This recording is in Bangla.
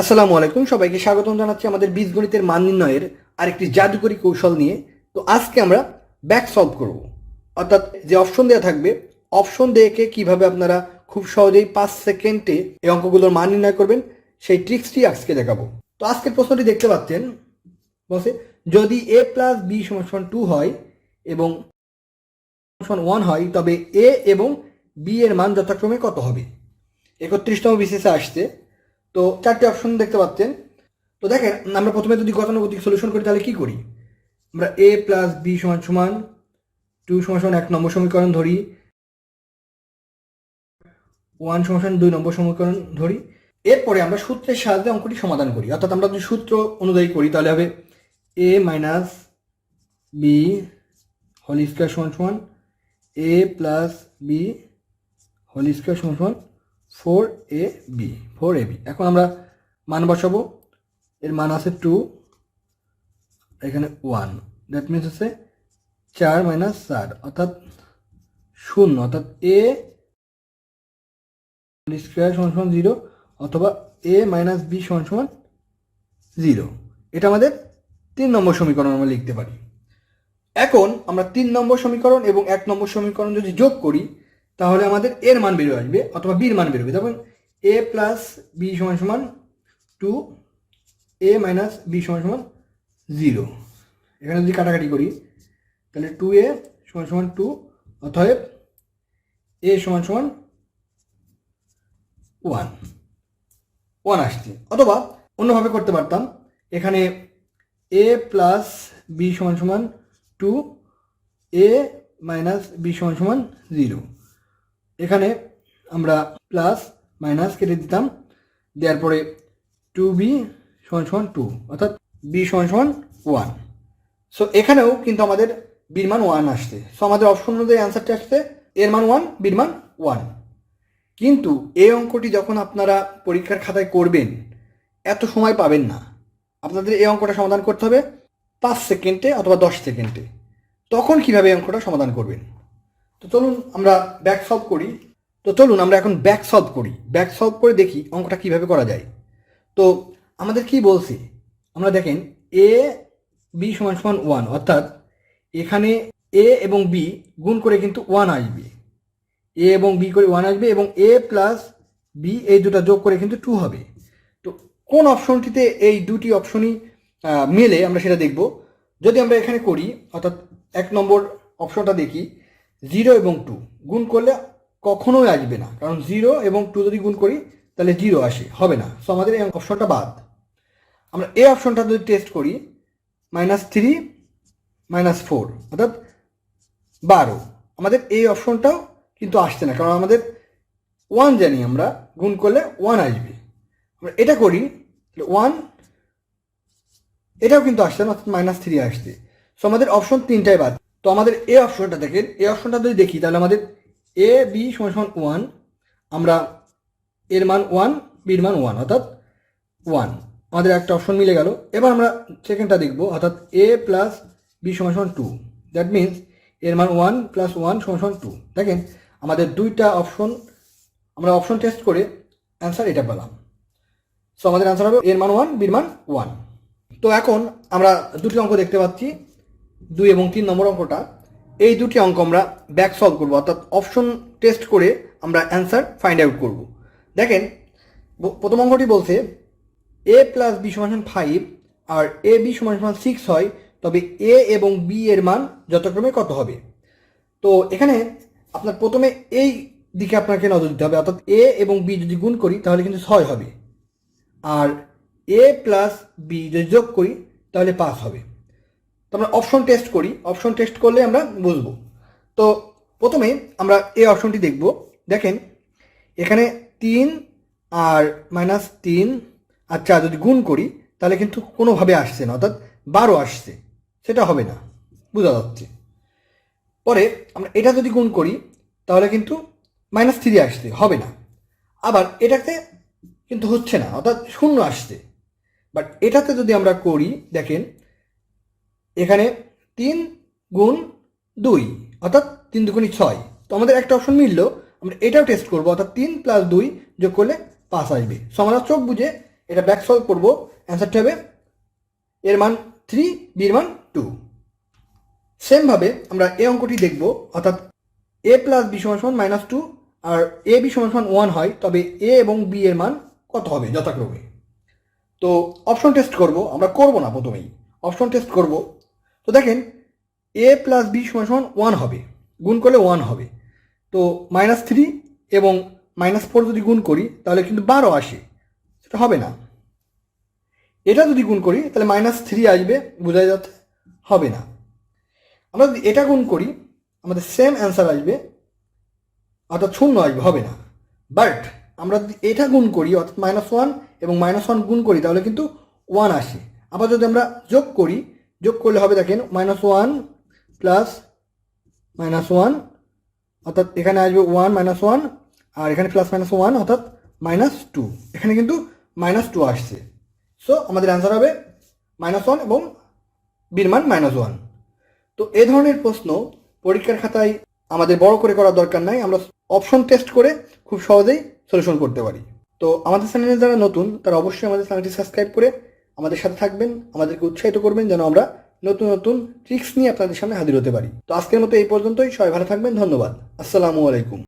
আসসালামু আলাইকুম, সবাইকে স্বাগতম জানাচ্ছি আমাদের বীজগণিতের মান নির্ণয়ের আরেকটি জাদুকরী কৌশল নিয়ে। তো আজকে আমরা ব্যাক সলভ করব। অর্থাৎ যে অপশন দেওয়া থাকবে, অপশন দেখে কীভাবে আপনারা খুব সহজেই পাঁচ সেকেন্ডে এই অঙ্কগুলোর মান নির্ণয় করবেন, সেই ট্রিক্সটি আজকে দেখাবো। তো আজকের প্রশ্নটি দেখতে পাচ্ছেন, বসে, যদি এ প্লাস বি সমান টু হয় এবং ওয়ান হয়, তবে এ এবং বি এর মান যথাক্রমে কত হবে? একত্রিশতম বিশেষে আসছে তো চারটে অপশন দেখতে পাচ্ছেন। তো দেখেন, আমরা প্রথমে যদি গতানুগতিক সলিউশন করি, তাহলে কি করি? আমরা এ প্লাস বি সমান সমান টু সমান সমান এক নম্বর সমীকরণ ধরি। ওয়ান সমান দুই নম্বর সমীকরণ ধরি। এরপরে আমরা সূত্রের সাহায্যে অঙ্কটি সমাধান করি। অর্থাৎ আমরা যদি সূত্র অনুযায়ী করি, তাহলে হবে A minus B whole square সমান সমান A plus B whole square সমান সমান four A B, four A B. এখন আমরা মান বসাবো। এর মান আছে টু, এখানে ওয়ান। দ্যাট মিনস হচ্ছে চার মাইনাস চার, অর্থাৎ শূন্য, অর্থাৎ এ স্কোয়ার সমান সমান জিরো অথবা এ মাইনাস বি সমান সমান জিরো এটা আমাদের তিন নম্বর সমীকরণ আমরা লিখতে পারি। এখন আমরা তিন নম্বর সমীকরণ এবং এক নম্বর সমীকরণ যদি যোগ করি তাহলে আমাদের এর মান বেরোয় আসবে অথবা বির মান বেরোবে তখন এ প্লাস বি সমান সমান টু এ মাইনাস বি সমান সমান জিরো এখানে যদি কাটাকাটি করি, তাহলে টু এ সমান সমান টু অতএব এ সমান সমান ওয়ান ওয়ান আসছে। অথবা অন্যভাবে করতে পারতাম, এখানে এ প্লাস বি সমান সমান টু এ মাইনাস বি সমান সমান জিরো এখানে আমরা প্লাস মাইনাস কেটে দিতাম। দেওয়ার পরে টু বি সমান সমান টু অর্থাৎ বি সমান সমান ওয়ান সো এখানেও কিন্তু আমাদের বির মান ওয়ান আসছে। সো আমাদের অপশন অনুযায়ী অ্যান্সারটি আসছে, এর মান ওয়ান বির মান ওয়ান কিন্তু এই অঙ্কটি যখন আপনারা পরীক্ষার খাতায় করবেন, এত সময় পাবেন না। আপনাদের এই অঙ্কটা সমাধান করতে হবে পাঁচ সেকেন্ডে অথবা দশ সেকেন্ডে। তখন কীভাবে এই অঙ্কটা সমাধান করবেন? তো চলুন আমরা ব্যাক সলভ করি। তো চলুন আমরা এখন ব্যাক সলভ করি। ব্যাক সলভ করে দেখি অঙ্কটা কীভাবে করা যায়। তো আমাদের কি বলছে? আমরা দেখেন এ বি সমান সমান ওয়ান অর্থাৎ এখানে এ এবং বি গুণ করে কিন্তু ওয়ান আসবে। এ এবং বি করে ওয়ান আসবে এবং এ প্লাস বি এই দুটা যোগ করে কিন্তু টু হবে। তো কোন অপশনটিতে এই দুটি অপশনই মেলে আমরা সেটা দেখব। যদি আমরা এখানে করি, অর্থাৎ এক নম্বর অপশনটা দেখি জিরো এবং টু গুণ করলে কখনোই আসবে না। কারণ জিরো এবং টু যদি গুণ করি, তাহলে জিরো আসে। হবে না। সো আমাদের এই অপশনটা বাদ। আমরা এই অপশনটা যদি টেস্ট করি মাইনাস থ্রি মাইনাস ফোর অর্থাৎ বারো। আমাদের এই অপশনটাও কিন্তু আসছে না। কারণ আমাদের ওয়ান জানি আমরা, গুণ করলে ওয়ান আসবে। আমরা এটা করি ওয়ান এটাও কিন্তু আসছে না, অর্থাৎ মাইনাস থ্রি আসছে। সো আমাদের অপশন তিনটাই বাদ। তো আমাদের এ অপশনটা দেখেন এ অপশনটা যদি দেখি, তাহলে আমাদের এ বি সমান সমান ওয়ান আমরা এর মান ওয়ান বির মান ওয়ান অর্থাৎ ওয়ান আমাদের একটা অপশন মিলে গেল। এবার আমরা সেকেন্ডটা দেখব, অর্থাৎ এ প্লাস বি সমান সমান টু দ্যাট মিনস এর মান ওয়ান প্লাস ওয়ান সমান সমান টু দেখেন, আমাদের দুইটা অপশন আমরা অপশন টেস্ট করে অ্যান্সার এটা পেলাম। সো আমাদের অ্যান্সার হবে এর মান ওয়ান বির মান ওয়ান তো এখন আমরা দুটি অঙ্ক দেখতে পাচ্ছি। দুই এবং তিন নম্বর অঙ্কটা, এই দুটি অঙ্ক আমরা ব্যাক সলভ করব। অর্থাৎ অপশন টেস্ট করে আমরা অ্যান্সার ফাইন্ড আউট করব। দেখেন প্রথম অঙ্কটি বলছে এ প্লাস বি সমান ফাইভ আর এ বি সমান সমান সিক্স হয়, তবে এ এবং বি এর মান যথাক্রমে কত হবে? তো এখানে আপনার প্রথমে এই দিকে আপনাকে নজর দিতে হবে। অর্থাৎ এ এবং বি যদি গুণ করি, তাহলে কিন্তু ছয় হবে। আর এ প্লাস বি যদি যোগ করি, তাহলে পাঁচ হবে। আমরা অপশন টেস্ট করি। অপশন টেস্ট করলে আমরা বুঝব। তো প্রথমে আমরা এই অপশনটি দেখব। দেখেন, এখানে তিন আর মাইনাস তিন আর চার যদি গুণ করি, তাহলে কিন্তু কোনোভাবে আসছে না। অর্থাৎ বারো আসছে। সেটা হবে না। বোঝা যাচ্ছে। পরে আমরা এটা যদি গুণ করি, তাহলে কিন্তু মাইনাস থ্রি আসছে। হবে না। আবার এটাতে কিন্তু হচ্ছে না। অর্থাৎ শূন্য আসছে। বাট এটাতে যদি আমরা করি, দেখেন এখানে তিন গুণ দুই, অর্থাৎ তিন দুগুণি ছয়। তো আমাদের একটা অপশন মিললো, আমরা এটাও টেস্ট করব, অর্থাৎ তিন প্লাস দুই যোগ করলে পাঁচ আসবে। সো আমরা চোখ বুঝে এটা ব্যাক সলভ করব অ্যান্সারটা হবে এর মান থ্রি বির মান টু সেমভাবে আমরা এ অঙ্কটি দেখব, অর্থাৎ এ প্লাস বি সমান সমান মাইনাস টু আর এ বি সমান সমান ওয়ান হয়, তবে এ এবং বি এর মান কত হবে, যথাক্রমে। তো অপশন টেস্ট করব, আমরা করব না প্রথমেই। অপশন টেস্ট করব তো দেখেন এ প্লাস বি সমান সমান ওয়ান হবে, গুণ করলে ওয়ান হবে। তো মাইনাস থ্রি এবং মাইনাস ফোর যদি গুণ করি, তাহলে কিন্তু বারো আসে, সেটা হবে না। এটা যদি গুণ করি, তাহলে মাইনাস থ্রি আসবে, বোঝা যাচ্ছে, হবে না। আমরা যদি এটা গুণ করি, আমাদের সেম অ্যান্সার আসবে, অর্থাৎ শূন্য আসবে, হবে না। বাট আমরা যদি এটা গুণ করি, অর্থাৎ মাইনাস ওয়ান এবং মাইনাস ওয়ান গুণ করি, তাহলে কিন্তু ওয়ান আসে। আবার যদি আমরা যোগ করি যোগ করলে হবে দেখেন minus one plus minus one অর্থাৎ এখানে আসবে ওয়ান মাইনাস ওয়ান আর এখানে প্লাস মাইনাস ওয়ান অর্থাৎ মাইনাস টু এখানে কিন্তু মাইনাস টু আসছে। সো আমাদের অ্যান্সার হবে মাইনাস ওয়ান এবং বির মান মাইনাস ওয়ান তো এ ধরনের প্রশ্ন পরীক্ষার খাতায় আমাদের বড় করে করার দরকার নাই। আমরা অপশন টেস্ট করে খুব সহজেই সলিউশন করতে পারি। তো আমাদের চ্যানেলে যারা নতুন, তারা অবশ্যই আমাদের চ্যানেলটি সাবস্ক্রাইব করে আমাদের সাথে থাকবেন, আমাদেরকে উৎসাহিত করবেন যেন আমরা নতুন নতুন ট্রিক্স নিয়ে আপনাদের সামনে হাজির হতে পারি। তো আজকের মতো এই পর্যন্তই, সবাই ভালো থাকবেন, ধন্যবাদ। আসসালামু আলাইকুম।